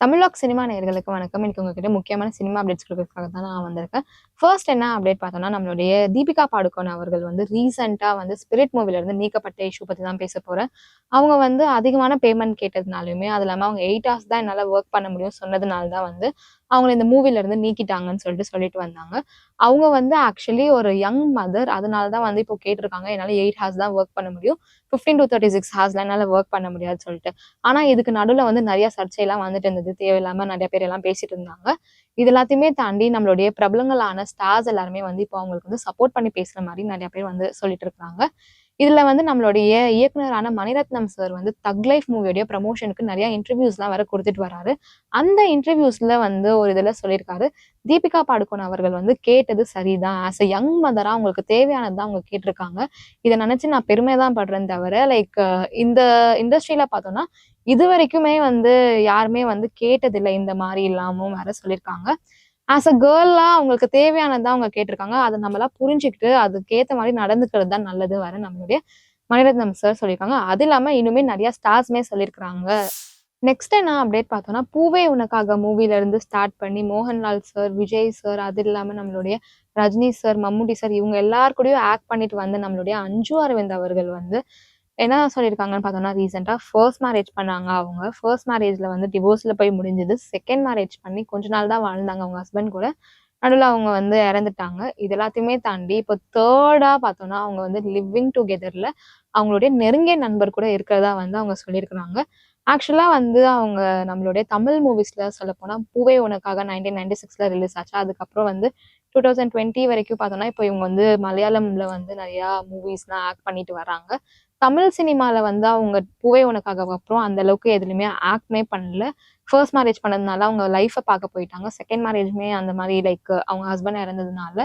தமிழாக் cinema நேயர்களுக்கு வணக்கம். இன்னைக்கு உங்ககிட்ட முக்கியமான சினிமா அப்டேட்ஸ் கொடுக்கறதுக்காக தான் நான் வந்திருக்கேன். ஃபர்ஸ்ட் என்ன அப்டேட் பார்த்தோம்னா நம்மளுடைய தீபிகா பாடுகோன் அவர்கள் வந்து ரீசெண்டாக வந்து ஸ்பிரிட் மூவில இருந்து நீக்கப்பட்ட இஷ்யூ பற்றி தான் பேச போகிறேன் அவங்க வந்து அதிகமான பேமெண்ட் கேட்டதுனாலுமே அது இல்லாமல் அவங்க எயிட் ஹவர்ஸ் தான் என்னால் ஒர்க் பண்ண முடியும் சொன்னதுனால தான் வந்து அவங்கள இந்த மூவில இருந்து நீக்கிட்டாங்கன்னு சொல்லிட்டு சொல்லிட்டு வந்தாங்க. அவங்க வந்து ஆக்சுவலி ஒரு யங் மதர் அதனால தான் வந்து இப்போ கேட்டிருக்காங்க என்னால் எயிட் ஹார்ஸ் தான் ஒர்க் பண்ண முடியும். ஃபிஃப்டீன் டு தேர்ட்டி சிக்ஸ் ஹார்ஸ்லாம் என்னால் ஒர்க் பண்ண முடியாதுன்னு சொல்லிட்டு. ஆனால் இதுக்கு நடுவில் வந்து நிறைய சர்ச்சையெல்லாம் வந்துட்டு இருந்தது. தேவையில்லாமல் நிறைய பேர் எல்லாம் பேசிட்டு இருந்தாங்க. இது எல்லாத்தையுமே தாண்டி நம்மளுடைய பிரபலங்களான ஸ்டார்ஸ் எல்லாருமே வந்து இப்போ அவங்களுக்கு வந்து சப்போர்ட் பண்ணி பேசுகிற மாதிரி நிறைய பேர் வந்து சொல்லிட்டு இருக்காங்க. இதுல வந்து நம்மளுடைய இயக்குனரான மணிரத்னம் சார் வந்து தக் லைஃப் மூவியோடைய ப்ரமோஷனுக்கு நிறைய இன்டர்வியூஸ்லாம் வர கொடுத்துட்டு வராரு. அந்த இன்டர்வியூஸ்ல வந்து ஒரு இதுல சொல்லியிருக்காரு. தீபிகா பாடுகோன் அவர்கள் வந்து கேட்டது சரிதான். ஆஸ் அ யங் மதரா அவங்களுக்கு தேவையானது தான் அவங்க கேட்டிருக்காங்க. இதை நினைச்சு நான் பெருமை தான் படுறேன் தவிர லைக் இந்த இண்டஸ்ட்ரியில பார்த்தோம்னா இது வரைக்குமே வந்து யாருமே வந்து கேட்டதில்லை. இந்த மாதிரி இல்லாமும் வேற சொல்லியிருக்காங்க. ஆஸ் அ கேர்லா அவங்களுக்கு தேவையானதான் அவங்க கேட்டிருக்காங்க. அதை நம்மளாம் புரிஞ்சுக்கிட்டு அதுக்கேற்ற மாதிரி நடந்துக்கிறது தான் நல்லது வர நம்மளுடைய மணிரத்னம் சார் சொல்லியிருக்காங்க. அது இல்லாம இன்னுமே நிறைய ஸ்டார்ஸ்மே சொல்லியிருக்காங்க நெக்ஸ்ட் என்ன அப்டேட் பார்த்தோம்னா பூவே உனக்காக மூவில இருந்து ஸ்டார்ட் பண்ணி மோகன்லால் சார் விஜய் சார் அது இல்லாம நம்மளுடைய ரஜினி சார் மம்முட்டி சார் இவங்க எல்லாருக்கூடயும் ஆக்ட் பண்ணிட்டு வந்து நம்மளுடைய அஞ்சு அரவிந்த் அவர்கள் வந்து என்ன சொல்லியிருக்காங்கன்னு பார்த்தோம்னா ரீசெண்டாக ஃபர்ஸ்ட் மேரேஜ் பண்ணாங்க அவங்க. ஃபர்ஸ்ட் மேரேஜில் வந்து டிவோர்ஸில் போய் முடிஞ்சது. செகண்ட் மேரேஜ் பண்ணி கொஞ்ச நாள் தான் வாழ்ந்தாங்க அவங்க ஹஸ்பண்ட் கூட. நடுவில் அவங்க வந்து இறந்துட்டாங்க. இது எல்லாத்தையுமே தாண்டி இப்போ தேர்டாக பார்த்தோம்னா அவங்க வந்து லிவிங் டுகெதரில் அவங்களுடைய நெருங்கிய நண்பர் கூட இருக்கிறதா வந்து அவங்க சொல்லியிருக்கிறாங்க. ஆக்சுவலாக வந்து அவங்க நம்மளுடைய தமிழ் மூவிஸில் சொல்லப்போனால் பூவே உனக்காக நைன்டீன் நைன்டி சிக்ஸில் ரிலீஸ் ஆச்சு. அதுக்கப்புறம் வந்து டூ தௌசண்ட் டுவெண்ட்டி வரைக்கும் பார்த்தோம்னா இப்போ இவங்க வந்து மலையாளமில் வந்து நிறையா மூவிஸ்லாம் ஆக்ட் பண்ணிட்டு வராங்க தமிழ் சினிமாவில் வந்து அவங்க பூவே உனக்காக அப்புறம் அந்த அளவுக்கு எதுலையுமே ஆக்ட்மே பண்ணல. ஃபர்ஸ்ட் மேரேஜ் பண்ணதுனால அவங்க லைஃப்பை பார்க்க போயிட்டாங்க. செகண்ட் மேரேஜ்மே அந்த மாதிரி லைக் அவங்க ஹஸ்பண்ட் இறந்ததுனால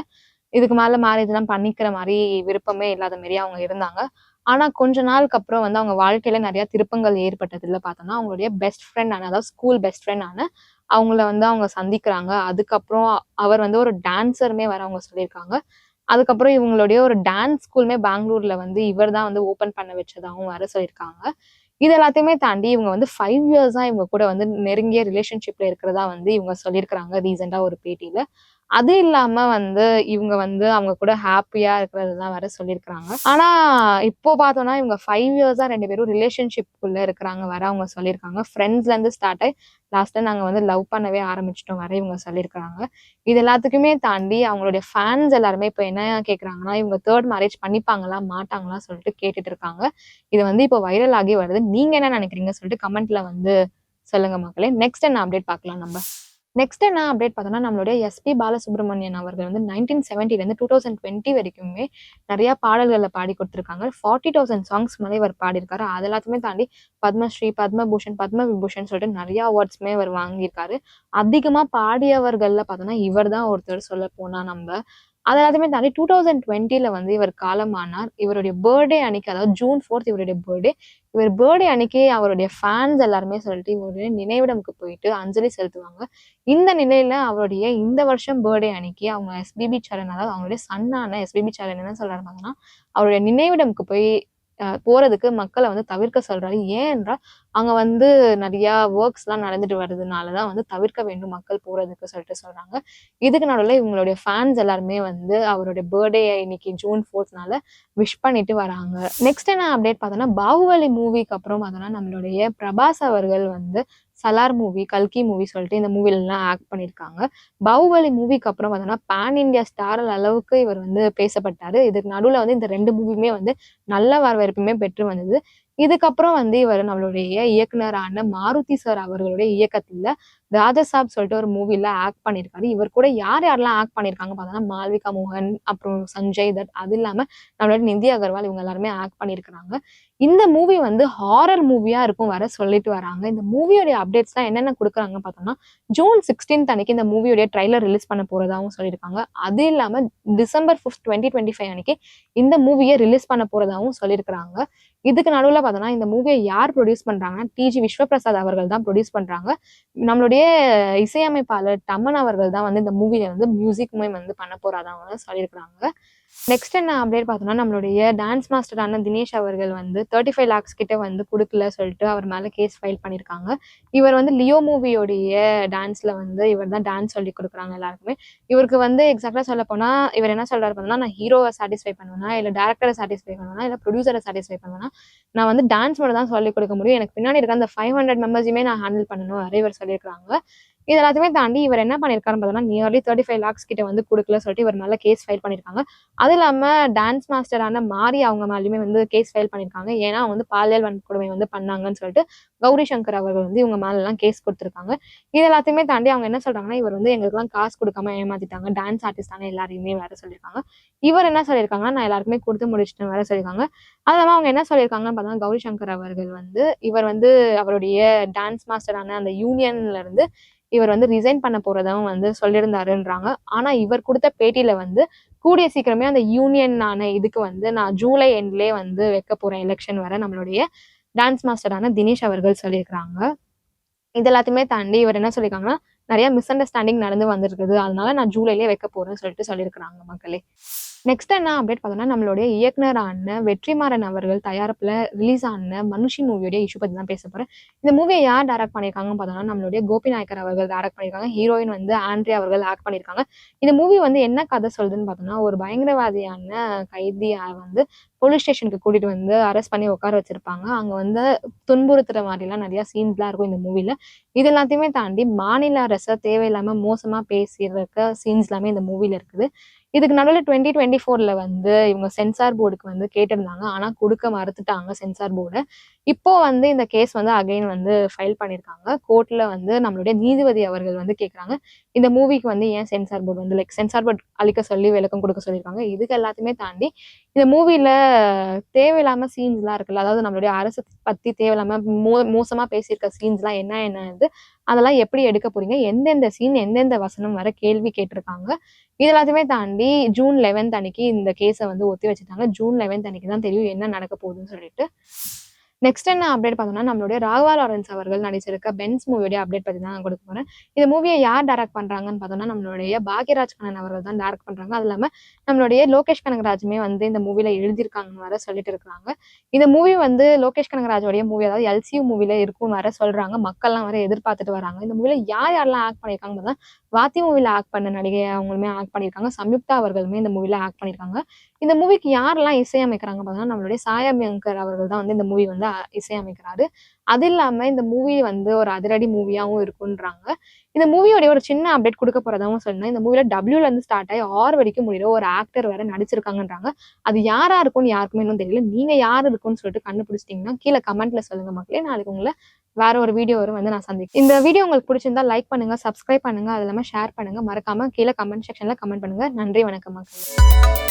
இதுக்கு மேலே மேரேஜ்லாம் பண்ணிக்கிற மாதிரி விருப்பமே இல்லாத மாரி அவங்க இருந்தாங்க. ஆனா கொஞ்ச நாளுக்கு அப்புறம் வந்து அவங்க வாழ்க்கையில நிறைய திருப்பங்கள் ஏற்பட்டதுல பார்த்தோம்னா அவங்களுடைய பெஸ்ட் ஃப்ரெண்ட் ஆன அதாவது ஸ்கூல் பெஸ்ட் ஃப்ரெண்ட் ஆன அவங்கள வந்து அவங்க சந்திக்கிறாங்க. அதுக்கப்புறம் அவர் வந்து ஒரு டான்சருமே வர அவங்க சொல்லியிருக்காங்க. அதுக்கப்புறம் இவங்களுடைய ஒரு டான்ஸ் ஸ்கூலுமே பெங்களூர்ல வந்து இவர் தான் வந்து ஓப்பன் பண்ண வச்சதாகவும் வர சொல்லியிருக்காங்க. இது எல்லாத்தையுமே தாண்டி இவங்க வந்து ஃபைவ் இயர்ஸாக இவங்க கூட வந்து நெருங்கிய ரிலேஷன்ஷிப்ல இருக்கிறதா வந்து இவங்க சொல்லியிருக்கிறாங்க ரீசெண்டாக ஒரு பேட்டியில. அது இல்லாம வந்து இவங்க வந்து அவங்க கூட ஹாப்பியா இருக்கிறதுலாம் வர சொல்லியிருக்கிறாங்க. ஆனா இப்போ பார்த்தோம்னா இவங்க ஃபைவ் இயர்ஸா ரெண்டு பேரும் ரிலேஷன்ஷிப்குள்ள இருக்கிறாங்க வர அவங்க சொல்லியிருக்காங்க. ஃப்ரெண்ட்ஸ்ல இருந்து ஸ்டார்ட் ஆகி லாஸ்ட்டாக நாங்கள் வந்து லவ் பண்ணவே ஆரம்பிச்சிட்டோம் வர இவங்க சொல்லியிருக்காங்க இது எல்லாத்துக்குமே தாண்டி அவங்களுடைய ஃபேன்ஸ் எல்லாருமே இப்போ என்ன கேட்குறாங்கன்னா இவங்க தேர்ட் மேரேஜ் பண்ணிப்பாங்களா மாட்டாங்களா சொல்லிட்டு கேட்டுட்டு இருக்காங்க. இது வந்து இப்போ வைரல் ஆகி வருது. நீங்க என்ன நினைக்கிறீங்க சொல்லிட்டு கமெண்ட்ல வந்து சொல்லுங்க மக்களே. நெக்ஸ்ட் என்ன அப்டேட் பார்க்கலாம் நம்ம? நெக்ஸ்ட் என்ன அப்டேட் பார்த்தோம்னா நம்மளுடைய எஸ்பி பாலசுப்ரமணியன் அவர்கள் வந்து நைன்டீன் செவன்ட்டிலேருந்து டூ தௌசண்ட் டுவெண்ட்டி வரைக்குமே நிறைய பாடல்களில் பாடி கொடுத்துருக்காங்க. ஃபார்ட்டி தௌசண்ட் சாங்ஸ் மேலே இவர் பாடியிருக்காரு. அது எல்லாத்தையுமே தாண்டி பத்மஸ்ரீ பத்மபூஷன் பத்ம விபூஷன் சொல்லிட்டு நிறைய அவார்ட்ஸுமே இவர் வாங்கியிருக்காரு. அதிகமாக பாடியவர்கள்ல பார்த்தோன்னா இவர் தான் ஒருத்தர் சொல்ல போனா நம்ம. அது எல்லாத்தையுமே தாண்டி டூ தௌசண்ட் டுவெண்ட்டில வந்து இவர் காலமானார். இவருடைய பர்த்டே அன்னைக்கு அதாவது ஜூன் ஃபோர்த் இவருடைய பர்த்டே இவர் பர்த்டே அன்னைக்கு அவருடைய ஃபேன்ஸ் எல்லாருமே சொல்லிட்டு இவருடைய நினைவிடமுக்கு போயிட்டு அஞ்சலி செலுத்துவாங்க. இந்த நிலையில அவருடைய இந்த வருஷம் பர்த்டே அன்னைக்கு அவங்க எஸ்பிபி சரண் அதாவது அவங்களுடைய சன்னான எஸ்பிபி சரண் என்ன சொல்றாரு பார்த்தோம்னா அவருடைய நினைவிடமுக்கு போய் போகிறதுக்கு போறதுக்கு மக்களை வந்து தவிர்க்க சொல்றாரு. ஏன்றால் அங்கே அங்க வந்து நிறைய ஒர்க்ஸ் எல்லாம் நடந்துட்டு வர்றதுனாலதான் வந்து தவிர்க்க வேண்டும் மக்கள் போறதுக்கு சொல்லிட்டு சொல்றாங்க. இதுக்கு நடுவில் இவங்களுடைய ஃபேன்ஸ் எல்லாருமே வந்து அவருடைய பர்த்டே இன்னைக்கு ஜூன் ஃபோர்த்னால விஷ் பண்ணிட்டு வராங்க. நெக்ஸ்ட் என்ன அப்டேட் பார்த்தோன்னா பாகுபலி மூவிக்கு அப்புறம் பார்த்தோன்னா நம்மளுடைய பிரபாஸ் அவர்கள் வந்து சலார் மூவி கல்கி மூவி சொல்லிட்டு இந்த மூவிலலாம் ஆக்ட் பண்ணியிருக்காங்க பாகுபலி மூவிக்கு அப்புறம் பார்த்தோம்னா பேன் இந்தியா ஸ்டார் அளவுக்கு இவர் வந்து பேசப்பட்டாரு. இதுக்கு நடுவில் வந்து இந்த ரெண்டு மூவியுமே வந்து நல்ல வரவேற்புமே பெற்று வந்தது. இதுக்கப்புறம் வந்து இவர் நம்மளுடைய இயக்குனரான மாருதி சார் அவர்களுடைய இயக்கத்தில் ராஜசாப் சொல்லிட்டு ஒரு மூவில ஆக்ட் பண்ணியிருக்காரு இவர் கூட யார் யாரெல்லாம் ஆக்ட் பண்ணியிருக்காங்க பார்த்தோன்னா மால்விகா மோகன் அப்புறம் சஞ்சய் தட் அது இல்லாம நம்மளோட நிதி அகர்வால் இவங்க எல்லாருமே ஆக்ட் பண்ணியிருக்கிறாங்க இந்த மூவி வந்து ஹாரர் மூவியா இருக்கும் வர சொல்லிட்டு வராங்க. இந்த மூவியோடைய அப்டேட்ஸ்லாம் என்னென்ன கொடுக்குறாங்க பார்த்தோம்னா ஜூன் சிக்ஸ்டீன்த் அன்னைக்கு இந்த மூவியோடைய ட்ரைலர் ரிலீஸ் பண்ண போறதாகவும் சொல்லியிருக்காங்க. அது இல்லாம December fifth twenty twenty five அன்னைக்கு இந்த மூவியை ரிலீஸ் பண்ண போறதாகவும் சொல்லியிருக்கிறாங்க. இதுக்கு நடுவில் பார்த்தோம்னா இந்த மூவியை யார் ப்ரொடியூஸ் பண்ணுறாங்கன்னா டிஜி விஸ்வபிரசாத் அவர்கள் தான் ப்ரொடியூஸ் பண்ணுறாங்க நம்மளுடைய இசையமைப்பாளர் தமன் அவர்கள் தான் வந்து இந்த மூவில வந்து மியூசிக்குமே வந்து பண்ண போறாதான் சொல்லியிருக்கிறாங்க. நெக்ஸ்ட் என்ன அப்டேட் பார்த்தோம்னா நம்மளுடைய டான்ஸ் மாஸ்டரான தினேஷ் அவர்கள் வந்து தேர்ட்டி ஃபைவ் லேக்ஸ் கிட்ட வந்து கொடுக்கல சொல்லிட்டு அவர் மேலே கேஸ் ஃபைல் பண்ணியிருக்காங்க இவர் வந்து லியோ மூவியோடைய டான்ஸில் வந்து இவர் தான் டான்ஸ் சொல்லி கொடுக்குறாங்க எல்லாருக்குமே. இவருக்கு வந்து எக்ஸாக்டாக சொல்ல போனால் இவர் என்ன சொல்கிறார் பார்த்தோம்னா நான் ஹீரோவை சாட்டிஸ்ஃபை பண்ணுவேனா? இல்லை டேரக்டரை சாட்டிஸ்ஃபை பண்ணுவேனா? இல்லை ப்ரொடியூசரை சாட்டிஸ்ஃபை பண்ணுவேனா? நான் வந்து டான்ஸ் மட்டும் தான் சொல்லி கொடுக்க முடியும். எனக்கு பின்னாடி இருக்க அந்த ஃபைவ் ஹண்ட்ரட் மெம்பர்ஸுமே நான் ஹேண்டில் பண்ணணும். நிறைய இவர் சொல்லியிருக்காங்க இது எல்லாத்தையுமே தாண்டி இவர் என்ன பண்ணியிருக்காரு பார்த்தோன்னா நியர்லி தேர்ட்டி ஃபைவ் லேக்ஸ் கிட்ட வந்து கொடுக்கல சொல்லிட்டு இவர் நல்ல கேஸ் ஃபைல் பண்ணியிருக்காங்க அது இல்லாமல் டான்ஸ் மாஸ்டரான மாரி அவங்க மேலேயுமே வந்து கேஸ் ஃபைல் பண்ணியிருக்காங்க ஏன்னா அவங்க வந்து பாலியல் வன்கொடுமை வந்து பண்ணாங்கன்னு சொல்லிட்டு கௌரி சங்கர் அவர்கள் வந்து இவங்க மேலெல்லாம் கேஸ் கொடுத்துருக்காங்க. இது எல்லாத்தையுமே தாண்டி அவங்க என்ன சொல்றாங்கன்னா இவர் வந்து எங்களுக்குலாம் காசு கொடுக்காம ஏமாத்திட்டாங்க. டான்ஸ் ஆர்டிஸ்டான எல்லாரையுமே வேற சொல்லியிருக்காங்க. இவர் என்ன சொல்லியிருக்காங்கன்னா நான் எல்லாருக்குமே கொடுத்து முடிச்சிட்டேன் வேற சொல்லியிருக்காங்க. அது இல்லாமல் அவங்க என்ன சொல்லியிருக்காங்கன்னு பார்த்தா கௌரி சங்கர் அவர்கள் வந்து இவர் வந்து அவருடைய டான்ஸ் மாஸ்டரான அந்த யூனியன்ல இருந்து இவர் வந்து ரிசைன் பண்ண போறதாவும் வந்து சொல்லியிருந்தாருன்றாங்க. ஆனா இவர் கொடுத்த பேட்டியில வந்து கூடிய சீக்கிரமே அந்த யூனியனான இதுக்கு வந்து நான் ஜூலை எண்ட்லேயே வந்து வைக்க போறேன் எலெக்ஷன் வர நம்மளுடைய டான்ஸ் மாஸ்டரான தினேஷ் அவர்கள் சொல்லியிருக்கிறாங்க. இது எல்லாத்தையுமே தாண்டி இவர் என்ன சொல்லியிருக்காங்கன்னா நிறைய மிஸ் அண்டர்ஸ்டாண்டிங் நடந்து வந்திருக்குது. அதனால நான் ஜூலைலேயே வைக்க போறேன்னு சொல்லிட்டு சொல்லியிருக்கிறாங்க மக்களே. நெக்ஸ்ட் என்ன அப்டேட் பார்த்தோம்னா நம்மளுடைய இயக்குனரான வெற்றிமாறன் அவர்கள் தயாரிப்பில் ரிலீஸ் ஆன மனுஷி மூவியோட இஷ்யூ பற்றி தான் பேச போகிறேன் இந்த மூவியை யார் டேரக்ட் பண்ணியிருக்காங்கன்னு பார்த்தோம்னா நம்மளுடைய கோபி நாயக்கர் அவர்கள் டேரக்ட் பண்ணியிருக்காங்க. ஹீரோயின் வந்து ஆண்ட்ரி அவர்கள் ஆக்ட் பண்ணியிருக்காங்க. இந்த மூவி வந்து என்ன கதை சொல்லுதுன்னு பார்த்தோம்னா ஒரு பயங்கரவாதியான கைதியை வந்து போலீஸ் ஸ்டேஷனுக்கு கூட்டிட்டு வந்து அரெஸ்ட் பண்ணி உட்கார வச்சிருப்பாங்க. அங்கே வந்து துன்புறுத்துற மாதிரிலாம் நிறையா சீன்ஸ்லாம் இருக்கும் இந்த மூவியில் இது எல்லாத்தையுமே தாண்டி மாநில அரசை தேவையில்லாமல் மோசமா பேசியிருக்க சீன்ஸ் எல்லாமே இந்த மூவியில் இருக்குது. இதுக்கு நடுவில் டுவெண்ட்டி டுவெண்ட்டி ஃபோரில் வந்து இவங்க சென்சார் போர்டுக்கு வந்து கேட்டிருந்தாங்க. ஆனால் கொடுக்க மறுத்துட்டாங்க சென்சார் போர்டு இப்போ வந்து இந்த கேஸ் வந்து அகைன் வந்து ஃபைல் பண்ணியிருக்காங்க கோர்ட்டில் வந்து நம்மளுடைய நீதிபதி அவர்கள் வந்து கேட்குறாங்க இந்த மூவிக்கு வந்து ஏன் சென்சார் போர்டு வந்து லைக் சென்சார் போர்டு அளிக்க சொல்லி விளக்கம் கொடுக்க சொல்லியிருக்காங்க இதுக்கு எல்லாத்தையுமே தாண்டி இந்த மூவியில் தேவையில்லாமல் சீன்ஸ்லாம் இருக்குல்ல அதாவது நம்மளுடைய அரசு பற்றி தேவையில்லாம மோ மோசமாக பேசியிருக்க சீன்ஸ்லாம் என்ன என்னது அதெல்லாம் எப்படி எடுக்க போறீங்க? எந்தெந்த சீன் எந்தெந்த வசனம் வர கேள்வி கேட்டிருக்காங்க? இது எல்லாத்தையுமே தாண்டி ஜூன் லெவன்த் அன்னைக்கு இந்த கேஸை வந்து ஒத்தி வச்சுட்டாங்க. ஜூன் லெவன்த் அன்னைக்கு தான் தெரியும் என்ன நடக்க போகுதுன்னு சொல்லிட்டு. நெக்ஸ்ட் என்ன அப்டேட் பார்த்தோம்னா நம்மளுடைய ராகவா லாரன்ஸ் அவர்கள் நடிச்சிருக்க பென்ஸ் மூவியோட அப்டேட் பற்றி தான் நான் கொடுக்க போகிறேன் இந்த மூவியை யார் டைரக்ட் பண்றாங்கன்னு பார்த்தோம்னா நம்மளுடைய பாக்யராஜ் கண்ணன் அவர்கள் தான் டைரக்ட் பண்றாங்க. அது இல்லாமல் நம்மளுடைய லோகேஷ் கனகராஜுமே வந்து இந்த மூவில எழுதியிருக்காங்கன்னு வர சொல்லிட்டு இருக்காங்க இந்த மூவி வந்து லோகேஷ் கனகராஜோடைய மூவி அதாவது எல்சியூ மூவில இருக்கும் வர சொல்றாங்க. மக்கள்லாம் வர எதிர்பார்த்துட்டு வராங்க. இந்த மூவியில் யார் யாரெல்லாம் ஆக்ட் பண்ணியிருக்காங்க பார்த்தா வாத்தி மூவில ஆக்ட் பண்ண நடிகை அவங்களுமே ஆக்ட் பண்ணியிருக்காங்க. சம்யுக்தா அவர்களுமே இந்த மூவில ஆக்ட் பண்ணியிருக்காங்க. இந்த மூவிக்கு யாரெல்லாம் இசையமைக்கிறாங்க பார்த்தீங்கன்னா நம்மளுடைய சாயாபியங்கர் அவர்கள் தான் வந்து இந்த மூவி வந்து இசையமைக்கிறாரு. அது இல்லாம இந்த மூவி வந்து ஒரு அதிரடி மூவியாவும் இருக்குன்றாங்க. இந்த மூவியோட ஒரு சின்ன அப்டேட் கொடுக்க போறதாவும் சொன்னா இந்த மூவில டபிள்யூல இருந்து ஸ்டார்ட் ஆகி ஆறு வரைக்கும் முடியிற ஒரு ஆக்டர் வேற நடிச்சிருக்காங்கன்றாங்க. அது யாரா இருக்கும்னு யாருக்குமே இன்னும் தெரியல. நீங்க யார் இருக்கும்னு சொல்லிட்டு கண்டுபிடிச்சிட்டீங்கன்னா கீழே கமெண்ட்ல சொல்லுங்க மக்களே. நாளைக்கு உங்களை வேற ஒரு வீடியோ வரும் வந்து நான் சந்திக்கிறேன். இந்த வீடியோ உங்களுக்கு பிடிச்சிருந்தா லைக் பண்ணுங்க சப்ஸ்கிரைப் பண்ணுங்க அது இல்லாம ஷேர் பண்ணுங்க. மறக்காம கீழே கமெண்ட் செக்ஷன்ல கமெண்ட் பண்ணுங்க. நன்றி வணக்கம் மக்கள்.